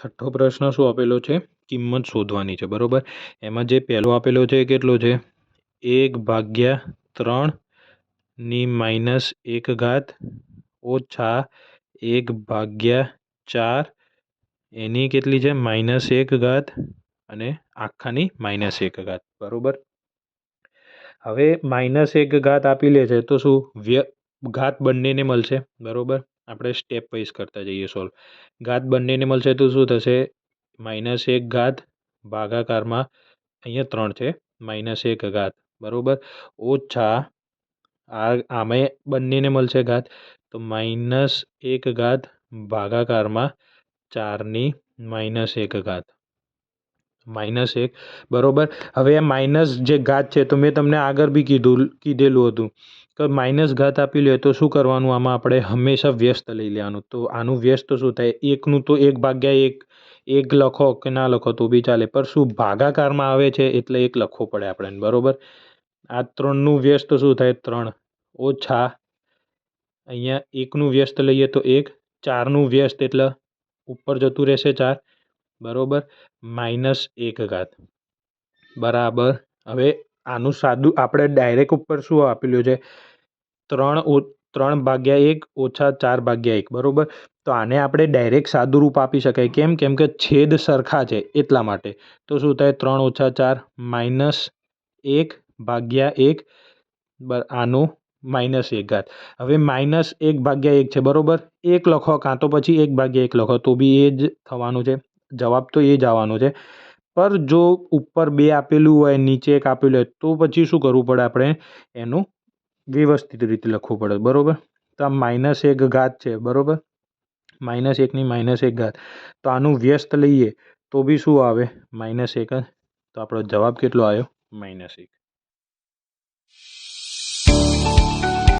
છઠ્ઠો પ્રશ્ન શું આપેલો છે? કિંમત શોધવાની છે, બરાબર? એમાં જે પહેલો આપેલો છે એ કેટલો છે? એક ભાગ્યા ત્રણની માઇનસ એક ઘાત ઓછા એક ભાગ્યા ચાર. એની કેટલી છે? માઇનસ એક ઘાત અને આખાની માઇનસ એક ઘાત, બરાબર? હવે માઇનસ એક ઘાત આપી લે છે તો શું? વ્ય ઘાત બંનેને મળશે, બરાબર? આપણે સ્ટેપ વાઇઝ કરતા જઈએ સોલ્વ ઘાત બંનેને મળશે તો શું થશે? માઇનસ એક ઘાત ભાગાકારમાં અહીંયા ત્રણ છે. માઇનસ એક ઘાત. બરાબર? ઓછા આ, આમે બંનેને મળશે ઘાત. તો માઇનસ એક ઘાત ભાગાકારમાં ચારની માઇનસ એક ઘાત. માઇનસ એક. બરાબર? હવે આ માઇનસ જે ઘાત છે તો મેં તમને આગળ બી કીધું, કીધેલું હતું. કે માઇનસ ઘાત આપી લે તો શું કરવાનું? આમાં આપણે હંમેશા વ્યસ્ત લઈ લેવાનું. તો આનું વ્યસ્ત શું થાય? એકનું તો એક ભાગ્યા એક એક લખો કે ના લખો તો બી ચાલે. પણ શું ભાગાકારમાં આવે છે એટલે એક લખવો પડે આપણે બરાબર? આ ત્રણનું વ્યસ્ત શું થાય? ત્રણ. ઓછા. અહીંયા એકનું વ્યસ્ત લઈએ તો એક. ચારનું વ્યસ્ત એટલે ઉપર જતું રહેશે ચાર. બરાબર? માઇનસ એક ઘાત. બરાબર. હવે આનું સાદું, આપણે ડાયરેક્ટ ઉપર શું આપેલું છે? ત્રણ ત્રણ ભાગ્યા એક ઓછા ચાર ભાગ્યા એક, બરાબર? તો આને આપણે ડાયરેક્ટ સાદુરૂપ આપી શકાય. કેમ? કેમ કે છેદ સરખા છે એટલા માટે. તો શું થાય? ત્રણ ઓછા ચાર માઇનસ એક ભાગ્યા એક આનું માઇનસ એક ઘાત. હવે માઇનસ એક ભાગ્યા એક છે, બરાબર? એક લખો, કાં તો પછી એક ભાગ્યા એક લખો, તો બી એ જ થવાનું છે. જવાબ તો એ જ આવવાનો છે. પર જો ઉપર બે આપેલું હોય, નીચે એક આપેલું હોય, તો પછી શું કરવું પડે આપણે? એનું વ્યવસ્થિત રીતે લખવું પડે, બરાબર? તો આ માઇનસ એક ઘાત છે, બરાબર? માઇનસ એકની માઇનસ એક ઘાત. તો આનું વ્યસ્ત લઈએ તો બી શું આવે? માઇનસ એક તો આપણો જવાબ કેટલો આવ્યો? માઇનસ એક.